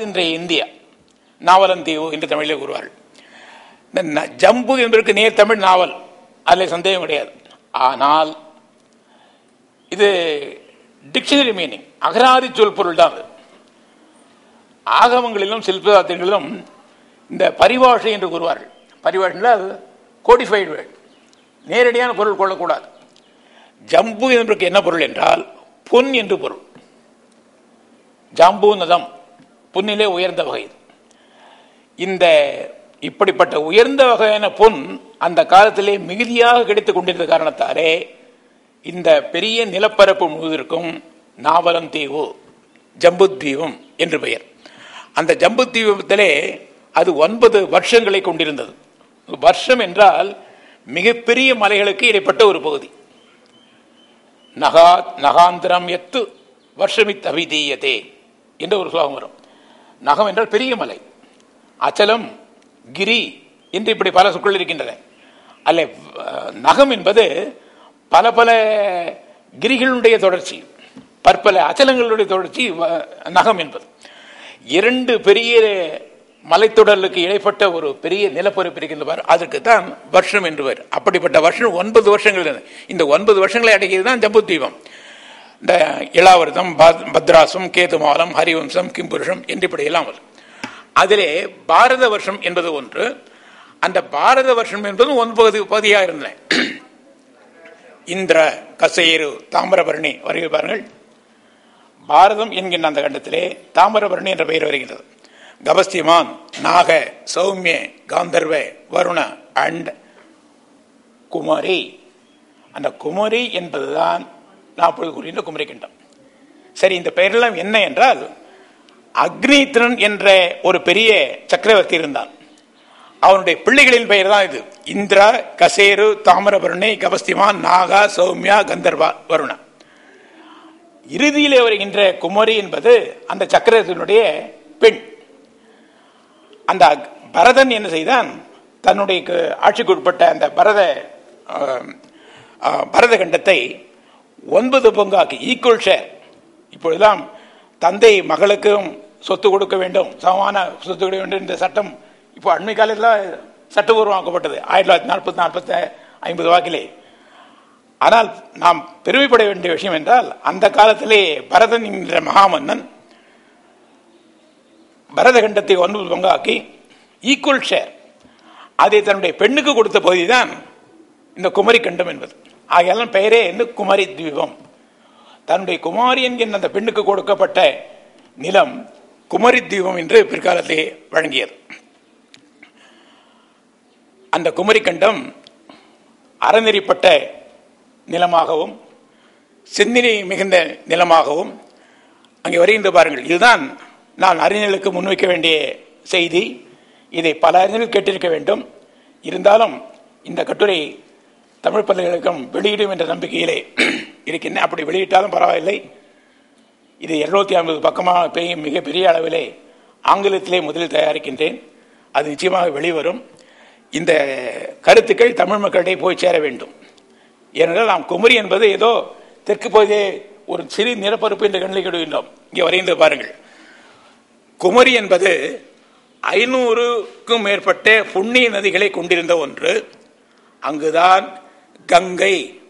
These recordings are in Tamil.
இன்றைய இந்தியா நாவலந்தீவு என்று தமிழில் கூறுவார்கள். இந்த ஜம்பு என்பதற்கு நேர் தமிழ் நாவல் அதில் சந்தேகம் கிடையாது. ஆனால் இது டிக்ஷனரி மீனிங் அகராதி சொல் பொருள் தான் அது. ஆகமங்களிலும் சில்பதார்த்தங்களிலும் இந்த பரிபாஷை என்று கூறுவார்கள். பரிபாஷையில் அது கோடிஃபைடு வேர்ட் நேரடியான பொருள் கொள்ளக்கூடாது. ஜம்பு என்பதற்கு என்ன பொருள் என்றால் பொன் என்று பொருள். ஜம்பு நதம் பொன்னிலே உயர்ந்த வகை. இந்த இப்படிப்பட்ட உயர்ந்த வகையான பொன் அந்த காலத்திலே மிகுதியாக கிடைத்துக் கொண்டிருந்த காரணத்தாலே இந்த பெரிய நிலப்பரப்பு முழுவதற்கும் நாவலந்தீவு ஜம்புத்தீபம் என்று பெயர். அந்த ஜம்புத்தீபத்திலே அது ஒன்பது வருஷங்களை கொண்டிருந்தது. வருஷம் என்றால் மிகப்பெரிய மலைகளுக்கு இடைப்பட்ட ஒரு பகுதி. நகா நகாந்திரம் எத்து வருஷமித் அபிதீயதே என்ற ஒரு ஸ்லோகம் வரும். நகம் என்றால் பெரிய மலை. அச்சலம் கிரி என்று இப்படி பல சொற்கள் இருக்கின்றன. அல்ல நகம் என்பது பல பல கிரிகளுடைய தொடர்ச்சி பற்பல அச்சலங்களுடைய தொடர்ச்சி வ- நகம் என்பது. இரண்டு பெரிய மலைத்தொடலுக்கு இடைப்பட்ட ஒரு பெரிய நிலப்பரப்பு இருக்கின்றவர் அதற்கு தான் வருஷம் என்று பெயர் அப்படிப்பட்ட வருஷம் ஒன்பது வருஷங்கள் இந்த ஒன்பது வருஷங்களை அடக்கியது தான் ஜம்பு தீபம் இந்த இளாவரதம் பத்- பத்ராசம் கேதுமாலம் ஹரிவம்சம் கிம்புருஷம் என்று இப்படி எல்லாம் வரும். அதிலே பாரத வருஷம் என்பது ஒன்று. அந்த பாரத வருஷம் என்பது பகுதி பகுதியாக இருந்தேன். இந்திர கசையரு தாமிரபரணி வருகிறார்கள் பாரதம் என்கின்ற அந்த கண்டத்திலே தாமிரபரணி என்ற பெயர் வருகின்றது. கபஸ்திமான் நாக சௌமிய காந்தர்வ வருண அண்ட் குமரி. அந்த குமரி என்பதுதான் நான் அப்பொழுது கூறுகின்ற குமரி கண்டம் சரி இந்த பெயரெல்லாம் என்ன என்றால் அக்னித்ரன் என்ற ஒரு பெரிய சக்கரவர்த்தி இருந்தான். அவனுடைய பிள்ளைகளின் பெயர் தான் இது. இந்திரா கசேரு தாமிரபரணி கபஸ்திமான் நாகா சௌமியா கந்தர்வா வருணா. இறுதியிலே வருகின்ற குமரி என்பது அந்த சக்கரவர்த்தியினுடைய பெண். அந்த பரதன் என்ன செய்தான்? தன்னுடைய கு- ஆட்சிக்கு உட்பட்ட அந்த பரத பரத கண்டத்தை ஒன்பது பங்காக்கு ஈக்குவல் ஷேர் இப்பொழுதெல்லாம் தந்தை மகளுக்கும் சொத்து கொடுக்க வேண்டும். சமமான சொத்து கொடுக்க வேண்டும் என்ற சட்டம் இப்போ அண்மை காலத்தில் சட்டபூர்வமாக்கப்பட்டது. ஆயிரத்தி தொள்ளாயிரத்தி நாற்பத்தி நாற்பத்தி ஐம்பது வாக்கிலே. ஆனால் நாம் பெருமைப்பட வேண்டிய விஷயம் என்றால் அந்த காலத்திலே பரதன் என்ற மகாமன்னன் பரதகண்டத்தை ஒன்பது பங்காக்கி ஈக்குவல் ஷேர் அதை தன்னுடைய பெண்ணுக்கு கொடுத்த பகுதிதான் இந்த குமரி கண்டம் என்பது. ஆகையெல்லாம் பெயரே வந்து குமரி தீபம் தன்னுடைய குமாரி என்கின்ற அந்த பெண்ணுக்கு கொடுக்கப்பட்ட நிலம் குமரி தீபம் என்று பிற்காலத்திலே வழங்கியது. அந்த குமரி கண்டம் அறநெறிப்பட்ட நிலமாகவும் செந்நிலை மிகுந்த நிலமாகவும் அங்கே வருகின்ற பாருங்கள். இதுதான் நான் அறிஞர்களுக்கு முன்வைக்க வேண்டிய செய்தி. இதை பல அறிஞர்கள் கேட்டிருக்க வேண்டும். இருந்தாலும் இந்த கட்டுரை தமிழ் பல்கலைக்கழகம் வெளியிடும் என்ற நம்பிக்கையிலே இருக்கின்றேன் அப்படி வெளியிட்டாலும் பரவாயில்லை. இது இருநூத்தி ஐம்பது பக்கமாக பெய்யும் மிகப்பெரிய அளவிலே ஆங்கிலத்திலே முதலில் தயாரிக்கின்றேன். அது நிச்சயமாக வெளிவரும். இந்த கருத்துக்கள் தமிழ் மக்களிடையே போய் சேர வேண்டும். ஏனென்றால் நாம் குமரி என்பது ஏதோ தெற்கு பகுதியே ஒரு சிறு நிலப்பரப்பு என்று கண்ணில் விடுகின்றோம் இங்கே வரைந்து பாருங்கள். குமரி என்பது ஐநூறுக்கும் மேற்பட்ட புண்ணிய நதிகளை கொண்டிருந்த ஒன்று. அங்குதான் கங்கை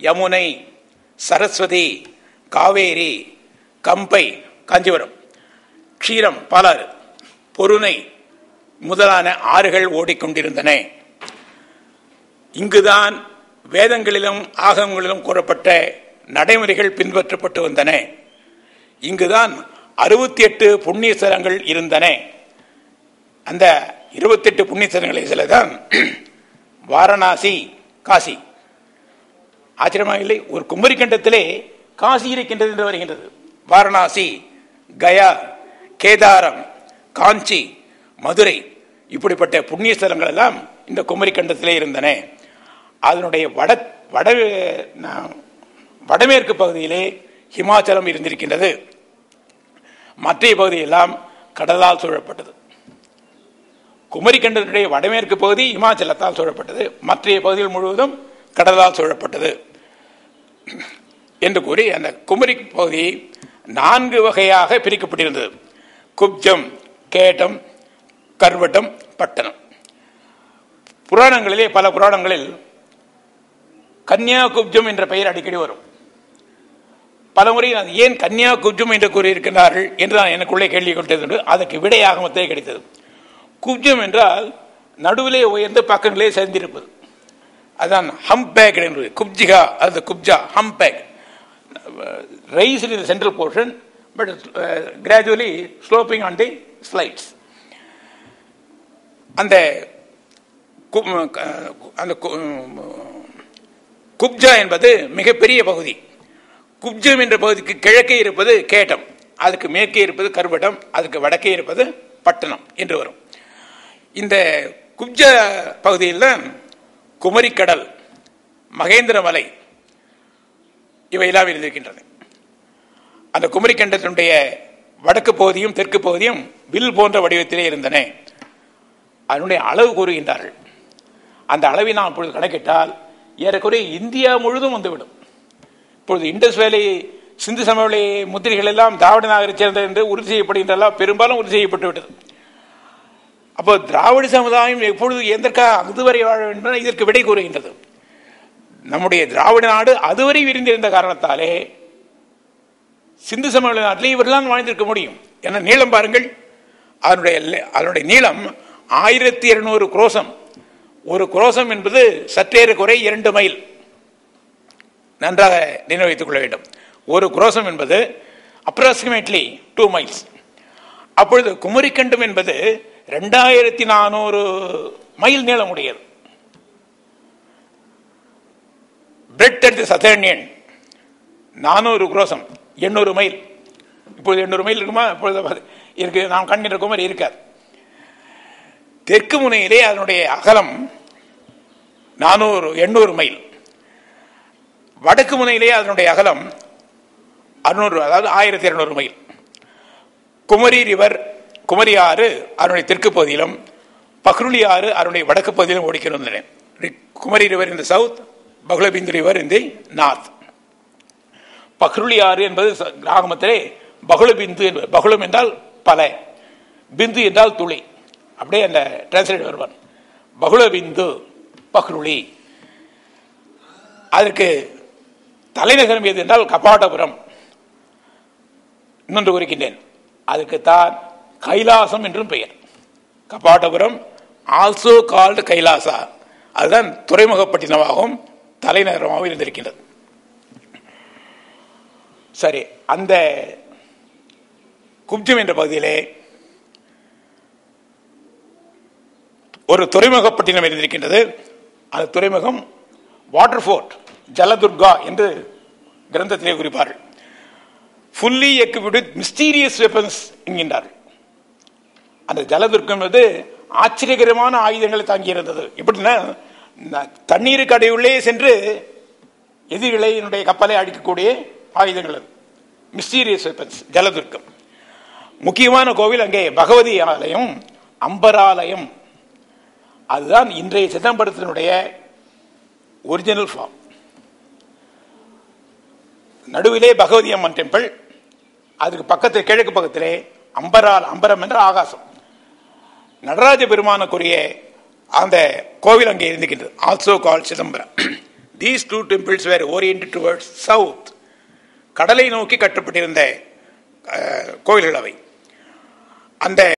யமுனை சரஸ்வதி காவேரி கம்பை காஞ்சிபுரம் க்ஷீரம் பாலாறு பொருணை முதலான ஆறுகள் ஓடிக்கொண்டிருந்தன. இங்குதான் வேதங்களிலும் ஆகங்களிலும் கூறப்பட்ட நடைமுறைகள் பின்பற்றப்பட்டு வந்தன. இங்குதான் அறுபத்தி எட்டு புண்ணிய ஸ்தலங்கள் இருந்தன. அந்த இருபத்தெட்டு புண்ணிய ஸ்தலங்களை சிலதான் வாரணாசி காசி. ஆச்சரியமாக இல்லை? ஒரு குமரி கண்டத்திலே காசி இருக்கின்றது என்று வருகின்றது. வாரணாசி கயா கேதாரம் காஞ்சி மதுரை இப்படிப்பட்ட புண்ணியஸ்தலங்கள் எல்லாம் இந்த குமரி கண்டத்திலே இருந்தன. அதனுடைய வட வட ந- வடமேற்கு பகுதியிலே ஹிமாச்சலம் இருந்திருக்கின்றது. மற்றைய பகுதியெல்லாம் கடலால் சூழப்பட்டது. குமரி வடமேற்கு பகுதி இமாச்சலத்தால் சூழப்பட்டது. மற்றைய பகுதிகள் முழுவதும் கடலால் சூழப்பட்டது. என்று கூறி அந்த குமரி பகுதி நான்கு வகையாக பிரிக்கப்பட்டிருந்தது. குப்ஜம் கேட்டம் கர்வட்டம் பட்டணம். புராணங்களிலே பல புராணங்களில் கன்யா குப்ஜம் என்ற பெயர் அடிக்கடி வரும். பல முறை ஏன் கன்யா குப்ஜம் என்று கூறியிருக்கிறார்கள் என்று நான் எனக்குள்ளே கேள்வி கொண்டது அதற்கு விடையாக மத்தே கிடைத்தது. குப்ஜம் என்றால் நடுவிலே உயர்ந்து பக்கங்களே சேர்ந்திருப்பது. அதான் ஹம் பேக் என்பது குப்ஜிகா அது Kubja hump back rise in central portion but gradually sloping on the slides அந்த கு- அந்த கு- குப்ஜா என்பது மிகப்பெரிய பகுதி. குப்ஜம் என்ற பகுதிக்கு கிழக்கே இருப்பது கேட்டம். அதுக்கு மேற்கே இருப்பது கருவட்டம். அதுக்கு வடக்கே இருப்பது பட்டணம் என்று வரும். இந்த குப்ஜ பகுதியில் தான் குமரிக்கடல் மகேந்திரமலை இவையெல்லாம் இருந்திருக்கின்றன அந்த குமரிக்கண்டத்தினுடைய வடக்கு பகுதியும் தெற்கு பகுதியும் வில் போன்ற வடிவத்திலே இருந்தன. அதனுடைய அளவு கூறுகின்றார்கள். அந்த அளவை நாம் இப்பொழுது கணக்கிட்டால் ஏறக்குறைய இந்தியா முழுதும் வந்துவிடும். இப்பொழுது இண்டஸ் வேலை சிந்து சமவெளி முத்திரைகள் எல்லாம் திராவிட நாகரை சேர்ந்தது என்று உறுதி செய்யப்படுகின்றன. பெரும்பாலும் உறுதி செய்யப்பட்டு விட்டது அப்போ திராவிட சமுதாயம் எப்பொழுது எதற்காக அதுவரை வாழ வேண்டும் இதற்கு விடை கூறுகின்றது. நம்முடைய திராவிட நாடு அதுவரை விரிந்திருந்த காரணத்தாலே சிந்து சமவெளி நாட்டிலே இவர்கள்தான் வாழ்ந்திருக்க முடியும். என நீளம் பாருங்கள். அதனுடைய அதனுடைய நீளம் ஆயிரத்தி இருநூறு குரோசம். ஒரு குரோசம் என்பது சற்றேறு குறை இரண்டு மைல். நன்றாக நினைவு வைத்துக் கொள்ள வேண்டும். ஒரு குரோசம் என்பது அப்ராக்சிமேட்லி டூ மைல்ஸ் அப்பொழுது குமரிக்கண்டம் என்பது ரெண்டாயிரத்தி நானூறு மைல் நீளமுடையது. பிரெட் அட் தி சதர்னியன் நானூறு குரோசம் எண்ணூறு மைல். இப்பொழுது எண்ணூறு மைல் இருக்குமா? இப்பொழுது இருக்கு நாம் கண்கின்ற குமரி இருக்காது. தெற்கு முனையிலே அதனுடைய அகலம் நானூறு எண்ணூறு மைல். வடக்கு முனையிலே அதனுடைய அகலம் அறுநூறு அதாவது ஆயிரத்தி இருநூறு மைல். குமரி ரிவர் குமரி ஆறு அதனுடைய தெற்கு பகுதியிலும் பக்ருளி ஆறு அதனுடைய வடக்கு பகுதியிலும் ஓடிக்கின்றன குமரி ரிவர் இந்த சவுத் பகுலபிந்து ரிவர் இந்த நார்த் பக்ருளி ஆறு என்பது கிராமத்திலே பகுலபிந்து என்பது பகுலம் என்றால் பல. பிந்து என்றால் துளி. அப்படியே அந்த டிரான்ஸ்லேட் வருவான் பகுலபிந்து பக்ருளி அதற்கு தலைநகரம் எது என்றால் கபாடபுரம். இன்னொன்று குறிக்கின்றேன் அதுக்கு தான் கைலாசம் என்றும் பெயர். Kapatapuram also called Kailasa. அதுதான் துறைமுகப்பட்டினமாகவும் தலைநகரமாகவும் இருந்திருக்கின்றது. சரி அந்த குப்ஜம் என்ற பகுதியிலே ஒரு துறைமுகப்பட்டினம் இருந்திருக்கின்றது. அந்த துறைமுகம் வாட்டர் ஃபோர்ட் ஜலதுர்கா என்று கிரந்தத்திலே குறிப்பார்கள். ஃபுல்லி எக்யூப்டு மிஸ்டீரியஸ் வெப்பன்ஸ் என்கின்றார்கள். அந்த ஜலதுர்க்கம் என்பது ஆச்சரியகரமான ஆயுதங்களை தாங்கி இருந்தது எப்படின்னா ந- தண்ணீருக்கு அடையுள்ளே சென்று எதிரிகளை என்னுடைய கப்பலை அழிக்கக்கூடிய ஆயுதங்கள் அது. மிஸ்டீரியஸ் வெப்பன்ஸ் ஜலதுர்க்கம். முக்கியமான கோவில் அங்கே பகவதி ஆலயம் அம்பராலயம் அதுதான் இன்றைய சிதம்பரத்தினுடைய ஒரிஜினல் ஃபார்ம் நடுவிலே பகவதி அம்மன் டெம்பிள் அதுக்கு பக்கத்தில் கிழக்கு பக்கத்திலே அம்பரால் அம்பரம் என்ற ஆகாசம். நடராஜ பெருமானுக்குரிய அந்த கோவில் அங்கே இருந்துகின்றது. Also call Chidambaram. These two temples were orient towards south கடலை நோக்கி கட்டப்பட்டிருந்த அஹ், கோவில்கள் அவை. அந்த